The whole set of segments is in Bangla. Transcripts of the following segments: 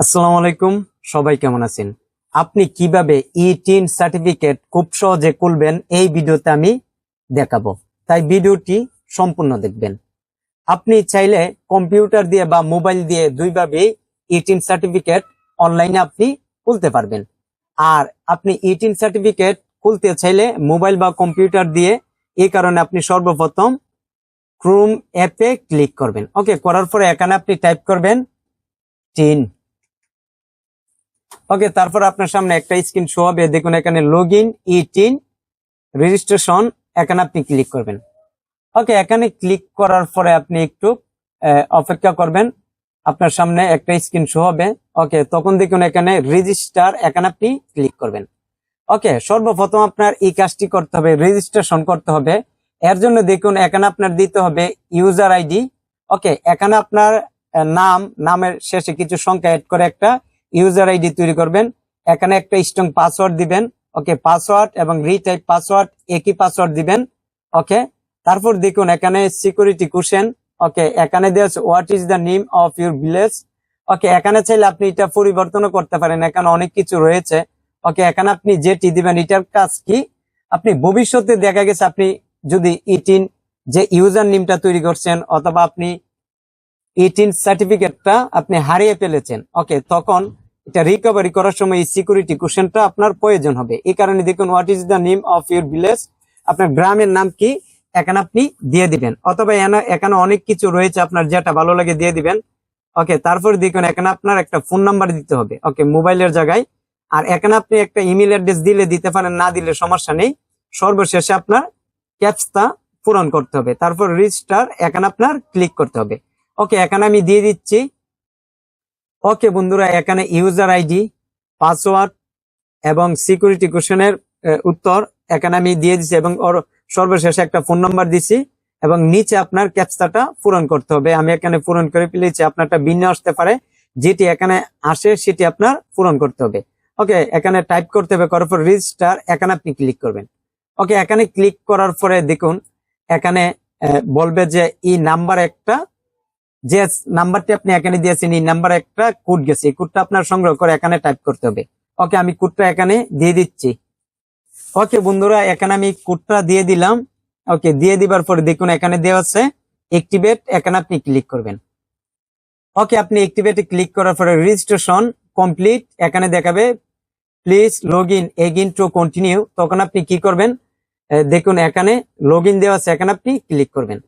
আসসালামু আলাইকুম, সবাই কেমন আছেন? আপনি কীভাবে ই টিন সার্টিফিকেট খুব সহজে খুলবেন এই ভিডিওতে আমি দেখাবো। তাই ভিডিওটি সম্পূর্ণ দেখবেন। আপনি চাইলে কম্পিউটার দিয়ে বা মোবাইল দিয়ে দুইভাবে ই টিন সার্টিফিকেট অনলাইনে আপনি খুলতে পারবেন। আর আপনি ই টিন সার্টিফিকেট খুলতে চাইলে মোবাইল বা কম্পিউটার দিয়ে এই কারণে আপনি সর্বপ্রথম ক্রোম অ্যাপে ক্লিক করবেন। ওকে করার পরে এখানে আপনি টাইপ করবেন টিন ওকে তারপর আপনার সামনে একটা স্ক্রিন শো হবে। দেখুন, এখানে log in e TIN registration এখানে আপনি ক্লিক করবেন। ওকে এখানে ক্লিক করার পরে আপনি একটু অপেক্ষা করবেন। আপনার সামনে একটা স্ক্রিন শো হবে। ওকে তখন দেখুন, এখানে রেজিস্টার এখানে আপনি ক্লিক করবেন। ওকে সর্বপ্রথম আপনার এই কাজটি করতে হবে রেজিস্ট্রেশন করতে হবে। এর জন্য দেখুন, এখানে আপনার দিতে হবে ইউজার আইডি ওকে এখানে আপনার নাম, নামের শেষে কিছু সংখ্যা অ্যাড করে একটা ইউজার আইডি তৈরি করবেন। এখানে একটা স্ট্রং পাসওয়ার্ড দিবেন। ওকে পাসওয়ার্ড এবং রিটাইপ পাসওয়ার্ড একই পাসওয়ার্ড দিবেন। ওকে, তারপর দেখুন এখানে সিকিউরিটি কোশ্চেন ওকে, এখানে দেওয়া আছে what is the name of your village okay, এখানে চাইলে আপনি এটা পরিবর্তনও করতে পারেন। এখানে অনেক কিছু রয়েছে। ওকে, এখানে আপনি যেটি দিবেন, এটার কাজ কি? আপনি ভবিষ্যতে দেখা গেছে আপনি যদি ইটিন যে ইউজার নেমটা তৈরি করছেন, অথবা আপনি ইটিন সার্টিফিকেটটা আপনি হারিয়ে ফেলেছেন, ওকে, তখন এটা রিকভারি করার সময় এই সিকিউরিটি কোশ্চেনটা আপনার প্রয়োজন হবে। এই কারণে দেখুন what is the name of your village আপনার গ্রামের নাম কি? এখানে আপনি দিয়ে দিবেন। অথবা এখানে অনেক কিছু রয়েছে আপনার, যেটা ভালো লাগে দিয়ে দিবেন। ওকে তারপর দেখুন, এখানে আপনার একটা ফোন নাম্বার দিতে হবে। ওকে মোবাইলের জায়গায়। আর এখানে আপনি একটা ইমেল অ্যাড্রেস দিলে, দিতে পারেন, না দিলে সমস্যা নেই। সর্বশেষে আপনার ক্যাপসটা পূরণ করতে হবে। তারপর রেজিস্টার এখানে আপনার ক্লিক করতে হবে। ওকে এখানে আমি দিয়ে দিচ্ছি। ওকে বন্ধুরা, এখানে ইউজার আইডি পাসওয়ার্ড এবং সিকিউরিটি কোশ্চেনের উত্তর এখানে আমি দিয়ে দিচ্ছি এবং ওর সর্বশেষে একটা ফোন নাম্বার দিছি এবং নিচে আপনার ক্যাপচাটা পূরণ করতে হবে। আমি এখানে পূরণ করে ফেলেছি, আপনারটা ভিন্ন আসতে পারে। যেটি এখানে আসে, সেটি আপনার পূরণ করতে হবে। ওকে, এখানে টাইপ করতে হবে, করার পর রেজিস্টার এখানে আপনি ক্লিক করবেন। ওকে, এখানে ক্লিক করার পরে দেখুন, এখানে বলবে যে এই নাম্বার একটা যে নাম্বারটি আপনি এখানে দিয়েছেন, এই নাম্বার একটা কোড গেছে। এই কোডটা আপনার সংগ্রহ করে এখানে টাইপ করতে হবে। ওকে, আমি কোডটা এখানে দিয়ে দিচ্ছি। ওকে, বন্ধুরা, এখানে আমি কোডটা দিয়ে দিলাম। ওকে, দিয়ে দিবার পরে দেখুন, এখানে দেওয়া আছে অ্যাক্টিভেট এখানে আপনি ক্লিক করবেন। ওকে, আপনি অ্যাক্টিভেটে ক্লিক করার পরে রেজিস্ট্রেশন কমপ্লিট এখানে দেখাবে please log in again to continue তখন আপনি কি করবেন? দেখুন, এখানে লগ ইন দেওয়া আছে, এখানে আপনি ক্লিক করবেন।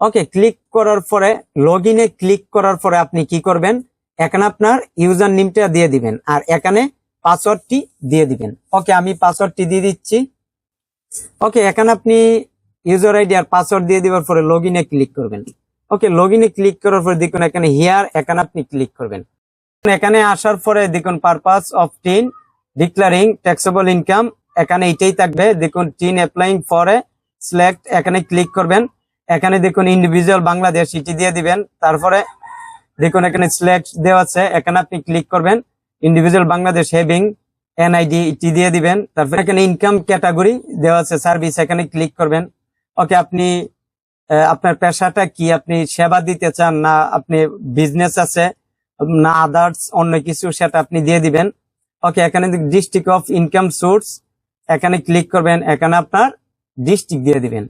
ওকে ক্লিক করার পরে লগ ইনে ক্লিক করার পরে আপনি কি করবেন? এখানে আপনার ইউজার নেমটা দিয়ে দিবেন আর এখানে পাসওয়ার্ডটি দিয়ে দিবেন। ওকে আমি পাসওয়ার্ডটি দিয়ে দিচ্ছি। ওকে এখানে আপনি ইউজার আইডি আর পাসওয়ার্ড দিয়ে দেওয়ার পরে লগ ইনে ক্লিক করবেন। ওকে লগ ইনে ক্লিক করার পরে দেখুন এখানে হিয়ার এখানে আপনি ক্লিক করবেন। এখানে আসার পরে দেখুন purpose of TIN declaring taxable income এখানে এটাই থাকবে। দেখুন TIN applying for a select এখানে ক্লিক করবেন। এখানে দেখুন ইন্ডিভিজুয়াল বাংলাদেশ এটি দিয়ে দিবেন। তারপরে দেখুন এখানে সিলেক্ট দেওয়া আছে। এখানে আপনি ক্লিক করবেন। ইন্ডিভিজুয়াল বাংলাদেশ হেভিং এনআইডি এটি দিয়ে দিবেন। তারপরে এখানে ইনকাম ক্যাটাগরি দেওয়া আছে সার্ভিস এখানে ক্লিক করবেন। ওকে আপনি আপনার পেশাটা কি? আপনি সেবা দিতে চান না? আপনি বিজনেস আছে, না আদার্স অন্য কিছু সেটা আপনি দিয়ে দিবেন। ওকে এখানে ডিস্ট্রিক্ট অফ ইনকাম সোর্স এখানে ক্লিক করবেন। এখানে আপনার ডিস্ট্রিক্ট দিয়ে দিবেন।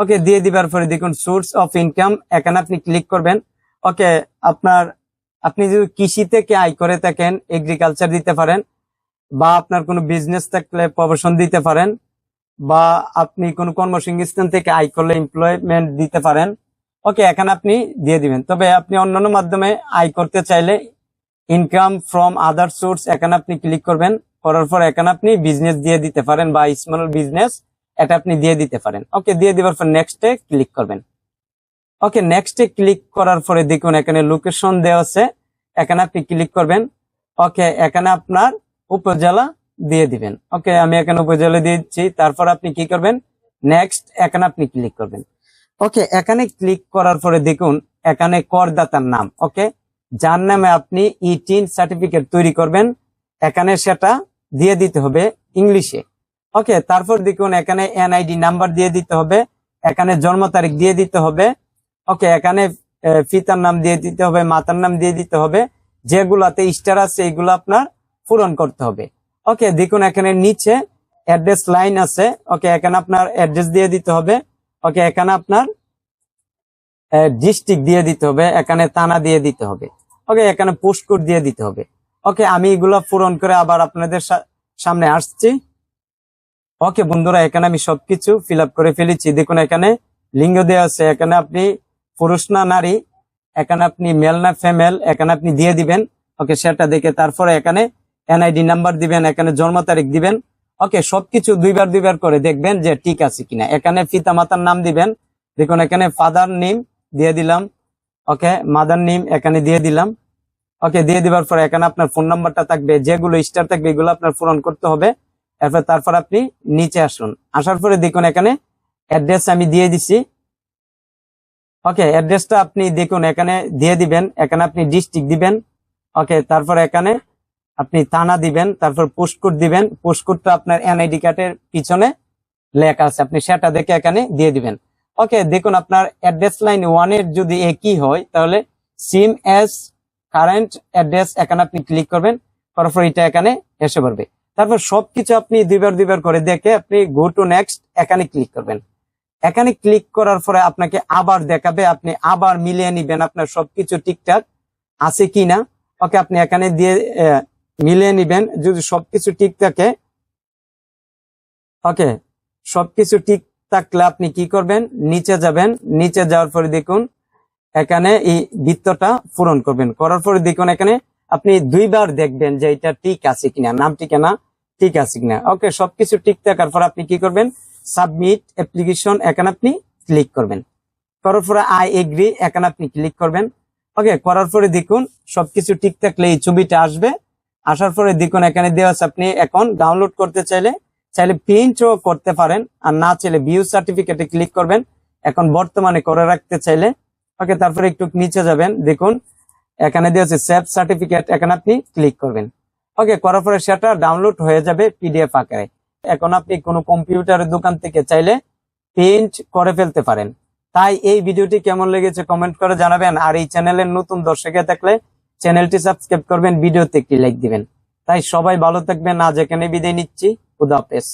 ওকে দিয়ে দিবার পরে দেখুন সোর্স অফ ইনকাম এখানে আপনি ক্লিক করবেন। ওকে আপনার, আপনি যদি কৃষি থেকে আয় করে থাকেন এগ্রিকালচার দিতে পারেন, বা আপনার কোনো বিজনেস থাকলে প্রবেশন দিতে পারেন, বা আপনি কোনো কর্মসংস্থান থেকে আয় করলে এমপ্লয়মেন্ট দিতে পারেন। ওকে এখানে আপনি দিয়ে দিবেন। তবে আপনি অন্যান্য মাধ্যমে আয় করতে চাইলে ইনকাম ফ্রম আদার সোর্স এখানে আপনি ক্লিক করবেন। করার পর এখানে আপনি বিজনেস দিয়ে দিতে পারেন, বা স্মল বিজনেস এটা আপনি দিয়ে দিতে পারেন। ওকে দিয়ে দেওয়ার পর নেক্সটে ক্লিক করবেন। ওকে নেক্সটে ক্লিক করার পরে দেখুন এখানে লোকেশন দেওয়া আছে। এখানে আপনি ক্লিক করবেন। ওকে এখানে আপনার উপজেলা দিয়ে দিবেন। ওকে আমি এখানে উপজেলা দিয়ে দিচ্ছি। তারপর আপনি কি করবেন? নেক্সট এখানে আপনি ক্লিক করবেন। ওকে এখানে ক্লিক করার পরে দেখুন এখানে করদাতার নাম। ওকে যার নামে আপনি ই টিন সার্টিফিকেট তৈরি করবেন। এখানে সেটা দিয়ে দিতে হবে ইংলিশে। ওকে তারপর দেখুন, এখানে এনআইডি নাম্বার দিয়ে দিতে হবে, এখানে জন্ম তারিখ দিয়ে দিতে হবে ওকে এখানে পিতার নাম দিয়ে দিতে হবে, মাতার নাম দিয়ে দিতে হবে, যেগুলাতে স্টার আছে, এগুলো আপনার পূরণ করতে হবে। ওকে দেখুন, এখানে নিচে অ্যাড্রেস লাইন আছে ওকে এখানে আপনার অ্যাড্রেস দিয়ে দিতে হবে ওকে এখানে আপনার ডিস্ট্রিক্ট দিয়ে দিতে হবে, এখানে থানা দিয়ে দিতে হবে ওকে এখানে পোস্ট কোড দিয়ে দিতে হবে। ওকে আমি এগুলো পূরণ করে আবার আপনাদের সামনে আসছি। ওকে বন্ধুরা, এখানে আমি সবকিছু ফিল করে ফেলেছি। দেখুন, এখানে লিঙ্গ দেওয়া আছে। এখানে আপনি পুরুষ না নারী, এখানে আপনি মেল না ফিমেল এখানে আপনি দিয়ে দিবেন। ওকে, সেটা দেখে তারপরে এখানে এনআইডি নাম্বার দিবেন, এখানে জন্ম তারিখ দিবেন। ওকে, সবকিছু দুইবার দুইবার করে দেখবেন যে ঠিক আছে কিনা। এখানে পিতা মাতার নাম দিবেন। দেখুন, এখানে ফাদার নেম দিয়ে দিলাম। ওকে মাদার নেম এখানে দিয়ে দিলাম। ওকে, দিয়ে দিবার পরে এখানে আপনার ফোন নাম্বারটা থাকবে। যেগুলো স্টার থাকবে, এগুলো আপনার পূরণ করতে হবে। এরপর তারপর আপনি নিচে আসুন। আসার পরে দেখুন এখানে অ্যাড্রেস আমি দিয়ে দিছি। ওকে অ্যাড্রেসটা আপনি দেখুন, এখানে দিয়ে দিবেন, এখানে আপনি ডিস্ট্রিক্ট দিবেন। ওকে তারপর এখানে আপনি থানা দিবেন, তারপর পোস্টকোড দিবেন। পোস্টকোডটা আপনার এনআইডি কার্ডের পিছনে লেখা আছে। আপনি সেটা দেখে এখানে দিয়ে দিবেন। ওকে দেখুন আপনার অ্যাড্রেস লাইন ওয়ানের যদি একই হয়, তাহলে সিম এস কারেন্ট অ্যাড্রেস এখানে আপনি ক্লিক করবেন। তারপর এটা এখানে এসে পড়বে। তারপর সবকিছু আপনি দুইবার দুইবার করে দেখে আপনি গো টু নেক্সট এখানে ক্লিক করবেন। এখানে ক্লিক করার পরে আপনাকে আবার দেখাবে, আপনি আবার মিলিয়ে নিবেন আপনার সবকিছু ঠিকঠাক আছে কিনা। ওকে, আপনি এখানে দিয়ে মিলিয়ে নিবেন, যদি সবকিছু ঠিক থাকে, ওকে, সবকিছু ঠিক থাকলে আপনি কি করবেন? নিচে যাবেন, নিচে যাওয়ার পরে দেখুন, এখানে এই বৃত্তটা পূরণ করবেন। করার পরে দেখুন এখানে আপনি দুইবার দেখবেন যে এটা ঠিক আছে কিনা। নাম ঠিকানা ঠিক আছে কিনা। ওকে, সবকিছু ঠিক থাকার পর আপনি কি করবেন? সাবমিট অ্যাপ্লিকেশন, এখানে আপনি ক্লিক করবেন। করার পরে আই এগ্রি, এখানে আপনি ক্লিক করবেন। ওকে, করার পরে দেখুন, সবকিছু ঠিক থাকলে এই ছবিটা আসবে। আসার পরে দেখুন, এখানে দেওয়া আছে আপনি এখন ডাউনলোড করতে চাইলে চাইলে প্রিন্টও করতে পারেন। আর না চাইলে ভিউ সার্টিফিকেটে ক্লিক করবেন। এখন বর্তমানে করে রাখতে চাইলে। ওকে, তারপরে একটু নিচে যাবেন। দেখুন এখানে দেওয়া আছে সেভ সার্টিফিকেট, এখানে আপনি ক্লিক করবেন। ওকে করার পরে সেটা ডাউনলোড হয়ে যাবে পিডিএফ আকারে। এখন আপনি কোনো কম্পিউটারের দোকান থেকে চাইলে প্রিন্ট করে ফেলতে পারেন। তাই এই ভিডিওটি কেমন লেগেছে কমেন্ট করে জানাবেন, আর এই চ্যানেলের নতুন দর্শকে থাকলে চ্যানেলটি সাবস্ক্রাইব করবেন, ভিডিওতে একটি লাইক দিবেন। তাই সবাই ভালো থাকবেন, আজ এখানে বিদায় নিচ্ছি, খুদা হাফেজ।